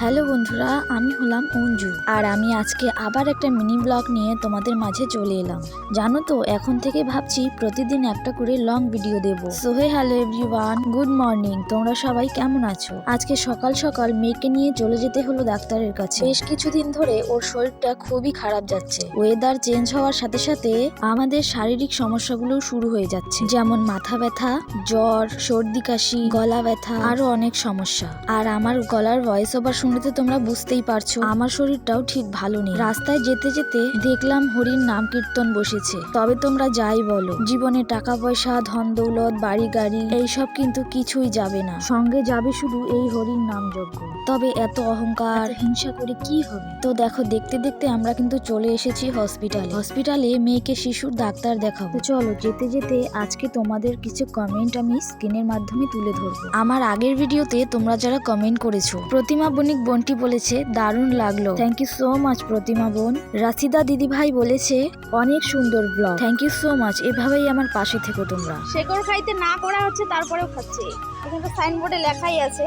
Hello বন্ধুরা, আমি হলাম অঞ্জু। আর আমি আজকে আবার একটা মিনি ব্লগ নিয়ে তোমাদের মাঝে চলে এলাম। জানো তো, এখন থেকে ভাবছি প্রতিদিন একটা করে লং ভিডিও দেব। So hey hello everyone good morning তোমরা সবাই কেমন আছো? আজকে সকাল সকাল মেয়েকে নিয়ে চলে যেতে হলো ডাক্তারের কাছে। বেশ কিছুদিন ধরে ওর শরীরটা খুবই খারাপ যাচ্ছে। ওয়েদার চেঞ্জ হওয়ার সাথে সাথে আমাদের শারীরিক সমস্যাগুলো শুরু হয়ে যাচ্ছে। যেমন মাথা ব্যথা, জ্বর, সর্দি কাশি, গলা ব্যথা, আরও অনেক সমস্যা। আর আমার গলার ভয়েস ওভার শুনলে তো তোমরা বুঝতেই পারছ। আমার শরীরটাও ঠিক ভালো নেই। রাস্তায় যেতে যেতে দেখলাম হরির নাম কীর্তন বসেছে। তবে তোমরা যাই বলো, জীবনে টাকা পয়সা, ধন দৌলত, বাড়ি গাড়ি, এইসব কিন্তু কিছুই যাবে না। সঙ্গে যাবে শুধু এই হরির নাম যজ্ঞ। তবে এত অহংকার হিংসা করে কি হবে? তো দেখো, দেখতে দেখতে আমরা কিন্তু চলে এসেছি হসপিটালে হসপিটালে মেয়েকে শিশুর ডাক্তার দেখাবো। চলো, যেতে যেতে আজকে তোমাদের কিছু কমেন্ট আমি স্ক্রিনের মাধ্যমে তুলে ধরবো। আমার আগের ভিডিওতে তোমরা যারা কমেন্ট করেছ, প্রতিমা বণিক বোনটি বলেছে, দারুণ লাগল। Thank you so much Pratima বোন। রাশিদা দিদি ভাই বলেছে, অনেক সুন্দর blog thank you so much এভাবেই আমার পাশে থেকো তোমরা। শেকড় খাইতে না করা হচ্ছে, তারপরেও খাচ্ছে। এখানে তো সাইনবোর্ডে লেখাই আছে।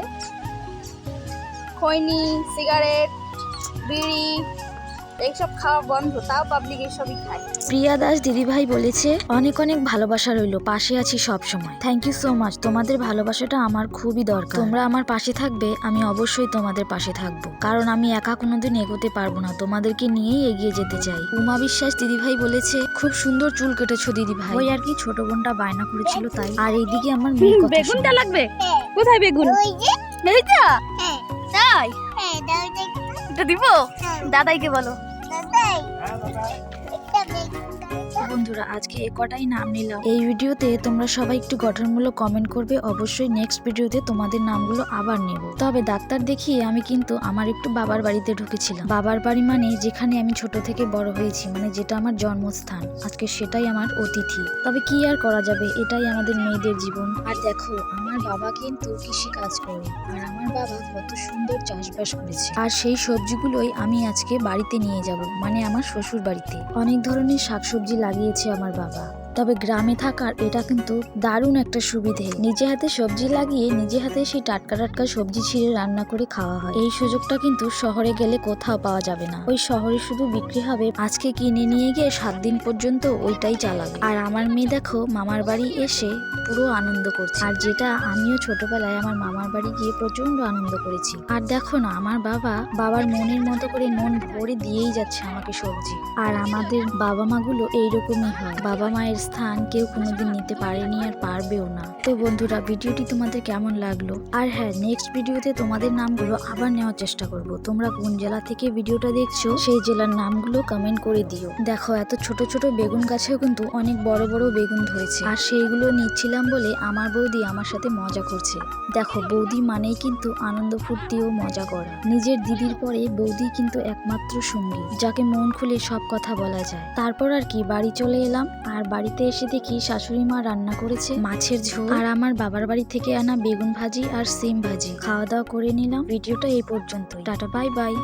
খৈনি সিগারেট বিড়ি এইসব খাওয়া বন্ধ তাও পাবলিক এইসবই খায়। প্রিয়া দাস দিদিভাই বলেছে অনেক অনেক ভালোবাসা রইল পাশে আছি সব সময়। থ্যাংক ইউ সো মাচ তোমাদের ভালোবাসাটা আমার খুবই দরকার। তোমরা আমার পাশে থাকবে আমি অবশ্যই তোমাদের পাশে থাকব। কারণ আমি একা কোনোদিন এগোতে পারব না তোমাদেরকে নিয়েই এগিয়ে যেতে চাই। উমা বিশ্বাস দিদিভাই বলেছে খুব সুন্দর চুল কেটেছো দিদিভাই। ওই আর কি ছোট বোনটা বায়না করেছিল তাই। আর এইদিকে আমার মেয়ে কথা বেগুনটা লাগবে? কোথায় বেগুন? ওই যে? হ্যাঁ। তাই? হ্যাঁ দাও এটা দিব? হ্যাঁ। দাদাইকে বলো। দাদাই একটা বন্ধুরা, আজকে এ কটাই নাম নিলাম। এই ভিডিওতে তোমরা সবাই একটু গঠনমূলক কমেন্ট করবে, অবশ্যই নেক্সট ভিডিওতে তোমাদের নামগুলো আবার নেব। তবে ডাক্তার দেখিয়ে আমি কিন্তু আমার একটু বাবার বাড়িতে ঢুকেছিলাম। বাবার বাড়ি মানে যেখানে আমি ছোট থেকে বড় হয়েছি মানে যেটা আমার জন্মস্থান। আজকে সেটাই আমার অতিথি। তবে কি আর করা যাবে, এটাই আমাদের মেয়েদের জীবন। আর দেখো, আমার বাবা কিন্তু কৃষি কাজ করে, আর আমার বাবা কত সুন্দর চাষবাস করেছে। আর সেই সবজিগুলোই আমি আজকে বাড়িতে নিয়ে যাব মানে আমার শ্বশুর বাড়িতে অনেক ধরনের শাকসবজি লাগিয়েছে আমার বাবা। তবে গ্রামে থাকার এটা কিন্তু দারুণ একটা সুবিধে। নিজে হাতে সবজি লাগিয়ে নিজে হাতে সেই টাটকা টাটকা সবজি ছিঁড়ে রান্না করে খাওয়া হয়। এই সুযোগটা কিন্তু শহরে গেলে কোথাও পাওয়া যাবে না। ওই শহরে শুধু বিক্রি হবে, আজকে কিনে নিয়ে গিয়ে সাত দিন পর্যন্ত ওইটাই চালাবে। আর আমার মেয়ে দেখো, মামার বাড়ি এসে পুরো আনন্দ করছে। আর যেটা আমিও ছোটবেলায় আমার মামার বাড়ি গিয়ে প্রচণ্ড আনন্দ করেছি। আর দেখো না, আমার বাবা বাবার মনের মতো করে মন ভরে দিয়েই যাচ্ছে আমাকে সবজি। আর আমাদের বাবা মাগুলো এইরকমই হয়। বাবা মায়ের স্থান কেউ কোনোদিন নিতে পারেনি আর পারবেও না। তো বন্ধুরা, ভিডিওটি তোমাদের কেমন লাগল? আর হ্যাঁ নেক্সট ভিডিওতে তোমাদের নামগুলো আবার নেওয়ার চেষ্টা করব। তোমরা কোন জেলা থেকে ভিডিওটা দেখছ, সেই জেলার নামগুলো কমেন্ট করে দিও। দেখো, এত ছোট ছোট বেগুন গাছেও কিন্তু অনেক বড় বড় বেগুন ধরেছে। আর সেইগুলো নিচ্ছিলাম বলে আমার বৌদি আমার সাথে মজা করছে। দেখো, বৌদি মানেই কিন্তু আনন্দ ফুর্তি ও মজা করা। নিজের দিদির পরে বৌদি কিন্তু একমাত্র সঙ্গী, যাকে মন খুলে সব কথা বলা যায়। তারপর আর কি, বাড়ি চলে এলাম। আর বাড়িতে এসে দেখি শাশুড়ি মা রান্না করেছে, মাছের ঝোল আর আমার বাবার বাড়ি থেকে আনা বেগুন ভাজি আর সিম ভাজি। খাওয়া দাওয়া করে নিলাম। ভিডিওটা এই পর্যন্তই। Tata, bye bye.